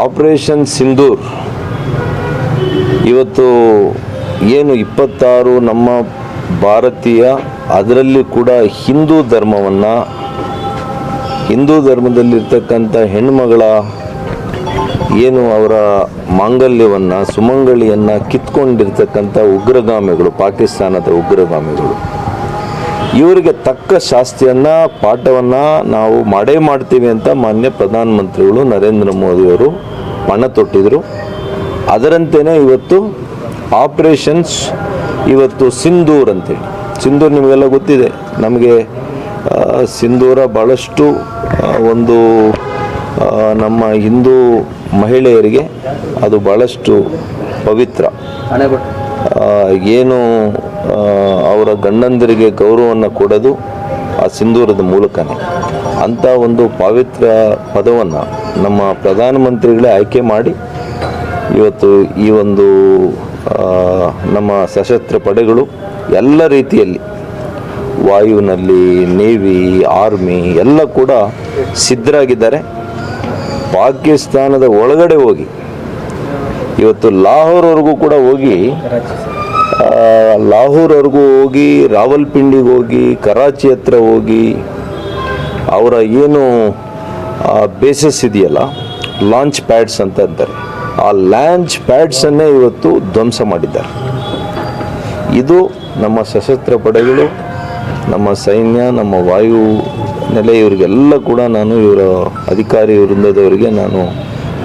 Operation Sindoor ಇವತ್ತು ಏನು ಇಪ್ಪತ್ತಾರು ನಮ್ಮ ಭಾರತೀಯ, ಅದರಲ್ಲಿ ಕೂಡ ಹಿಂದೂ ಧರ್ಮವನ್ನು, ಹಿಂದೂ ಧರ್ಮದಲ್ಲಿರ್ತಕ್ಕಂಥ ಹೆಣ್ಮಗಳ ಏನು ಅವರ ಮಾಂಗಲ್ಯವನ್ನು ಸುಮಂಗಳಿಯನ್ನು ಕಿತ್ಕೊಂಡಿರ್ತಕ್ಕಂಥ ಉಗ್ರಗಾಮಿಗಳು, ಪಾಕಿಸ್ತಾನದ ಉಗ್ರಗಾಮಿಗಳು. ಇವರಿಗೆ ತಕ್ಕ ಶಾಸ್ತಿಯನ್ನ ಪಾಠವನ್ನು ನಾವು ಮಾಡೇ ಮಾಡ್ತೀವಿ ಅಂತ ಮಾನ್ಯ ಪ್ರಧಾನಮಂತ್ರಿಗಳು ನರೇಂದ್ರ ಮೋದಿಯವರು ಪಣ ತೊಟ್ಟಿದ್ರು. ಅದರಂತೆಯೇ ಇವತ್ತು ಆಪರೇಷನ್ಸ್ ಇವತ್ತು ಸಿಂಧೂರ್ ಅಂತೇಳಿ. ಸಿಂಧೂರ್ ನಿಮಗೆಲ್ಲ ಗೊತ್ತಿದೆ. ನಮಗೆ ಸಿಂಧೂರ ಭಾಳಷ್ಟು ಒಂದು ನಮ್ಮ ಹಿಂದೂ ಮಹಿಳೆಯರಿಗೆ ಅದು ಭಾಳಷ್ಟು ಪವಿತ್ರ. ಏನು ಅವರ ಗಂಡಂದಿರಿಗೆ ಗೌರವವನ್ನು ಕೊಡೋದು ಆ ಸಿಂಧೂರದ ಮೂಲಕನೇ. ಅಂಥ ಒಂದು ಪಾವಿತ್ರ ಪದವನ್ನು ನಮ್ಮ ಪ್ರಧಾನಮಂತ್ರಿಗಳೇ ಆಯ್ಕೆ ಮಾಡಿ ಇವತ್ತು ಈ ಒಂದು ನಮ್ಮ ಸಶಸ್ತ್ರ ಪಡೆಗಳು ಎಲ್ಲ ರೀತಿಯಲ್ಲಿ ವಾಯುವಿನಲ್ಲಿ, ನೇವಿ, ಆರ್ಮಿ ಎಲ್ಲ ಕೂಡ ಸಿದ್ಧರಾಗಿದ್ದಾರೆ. ಪಾಕಿಸ್ತಾನದ ಒಳಗಡೆ ಹೋಗಿ, ಇವತ್ತು ಲಾಹೋರ್ವರೆಗೂ ಕೂಡ ಹೋಗಿ ಲಾಹೋರ್ವರೆಗೂ ಹೋಗಿ, ರಾವಲ್ಪಿಂಡಿಗೆ ಹೋಗಿ, ಕರಾಚಿ ಹತ್ರ ಹೋಗಿ, ಅವರ ಏನು ಬೇಸಸ್ ಇದೆಯಲ್ಲ ಲಾಂಚ್ ಪ್ಯಾಡ್ಸ್ ಅಂತ ಅಂತಾರೆ ಆ ಲಾಂಚ್ ಪ್ಯಾಡ್ಸನ್ನೇ ಇವತ್ತು ಧ್ವಂಸ ಮಾಡಿದ್ದಾರೆ. ಇದು ನಮ್ಮ ಸಶಸ್ತ್ರ ಪಡೆಗಳು, ನಮ್ಮ ಸೈನ್ಯ, ನಮ್ಮ ವಾಯು ನೆಲೆ, ಇವರಿಗೆಲ್ಲ ಕೂಡ ನಾನು ಇವರ ಅಧಿಕಾರಿ ವೃಂದದವರಿಗೆ ನಾನು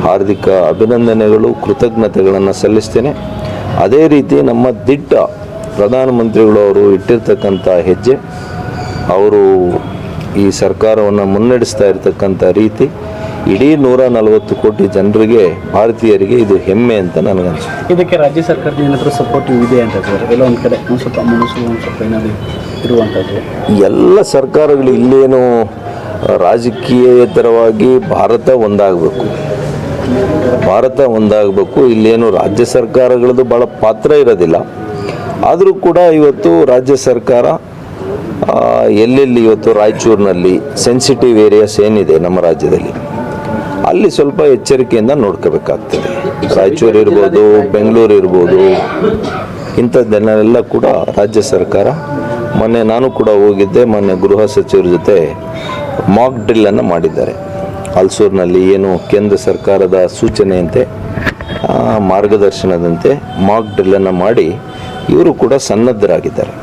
ಹಾರ್ದಿಕ ಅಭಿನಂದನೆಗಳು, ಕೃತಜ್ಞತೆಗಳನ್ನು ಸಲ್ಲಿಸ್ತೇನೆ. ಅದೇ ರೀತಿ ನಮ್ಮ ದಿಟ್ಟ ಪ್ರಧಾನಮಂತ್ರಿಗಳು ಅವರು ಇಟ್ಟಿರ್ತಕ್ಕಂಥ ಹೆಜ್ಜೆ ಅವರು ಈ ಸರ್ಕಾರವನ್ನು ಮುನ್ನಡೆಸ್ತಾ ಇರತಕ್ಕಂಥ ರೀತಿ ಇಡೀ ನೂರ ನಲವತ್ತು ಕೋಟಿ ಜನರಿಗೆ ಭಾರತೀಯರಿಗೆ ಇದು ಹೆಮ್ಮೆ ಅಂತ ನನಗನ್ಸುತ್ತೆ. ಇದಕ್ಕೆ ರಾಜ್ಯ ಸರ್ಕಾರದ ಏನಾದರೂ ಸಪೋರ್ಟಿವ್ ಇದೆ ಅಂತ ಸರ್ ಕಡೆ ಒಂದು ಸ್ವಲ್ಪ ಮನಸ್ಸು ಒಂದು ಸ್ವಲ್ಪ ಏನಾದರೂ ಇರುವಂಥದ್ದು ಎಲ್ಲ ಸರ್ಕಾರಗಳು ಇಲ್ಲೇನು ರಾಜಕೀಯೇತರವಾಗಿ ಭಾರತ ಒಂದಾಗಬೇಕು. ಭಾರತ ಒಂದಾಗಬೇಕು ಇಲ್ಲೇನು ರಾಜ್ಯ ಸರ್ಕಾರಗಳದ್ದು ಭಾಳ ಪಾತ್ರ ಇರೋದಿಲ್ಲ. ಆದರೂ ಕೂಡ ಇವತ್ತು ರಾಜ್ಯ ಸರ್ಕಾರ ಎಲ್ಲೆಲ್ಲಿ ಇವತ್ತು ರಾಯಚೂರಿನಲ್ಲಿ ಸೆನ್ಸಿಟಿವ್ ಏರಿಯಾಸ್ ಏನಿದೆ ನಮ್ಮ ರಾಜ್ಯದಲ್ಲಿ, ಅಲ್ಲಿ ಸ್ವಲ್ಪ ಎಚ್ಚರಿಕೆಯಿಂದ ನೋಡ್ಕೋಬೇಕಾಗ್ತದೆ. ರಾಯಚೂರು ಇರ್ಬೋದು, ಬೆಂಗಳೂರು ಇರ್ಬೋದು, ಇಂಥದ್ದನ್ನೆಲ್ಲ ಕೂಡ ರಾಜ್ಯ ಸರ್ಕಾರ, ಮೊನ್ನೆ ನಾನು ಕೂಡ ಹೋಗಿದ್ದೆ, ಮೊನ್ನೆ ಗೃಹ ಸಚಿವರ ಜೊತೆ ಮಾಕ್ ಡ್ರಿಲ್ಲನ್ನು ಮಾಡಿದ್ದಾರೆ. ಹಲ್ಸೂರಿನಲ್ಲಿ ಏನು ಕೇಂದ್ರ ಸರ್ಕಾರದ ಸೂಚನೆಯಂತೆ ಮಾರ್ಗದರ್ಶನದಂತೆ ಮಾಕ್ ಡ್ರಿಲ್ಲನ್ನು ಮಾಡಿ ಇವರು ಕೂಡ ಸನ್ನದ್ಧರಾಗಿದ್ದಾರೆ.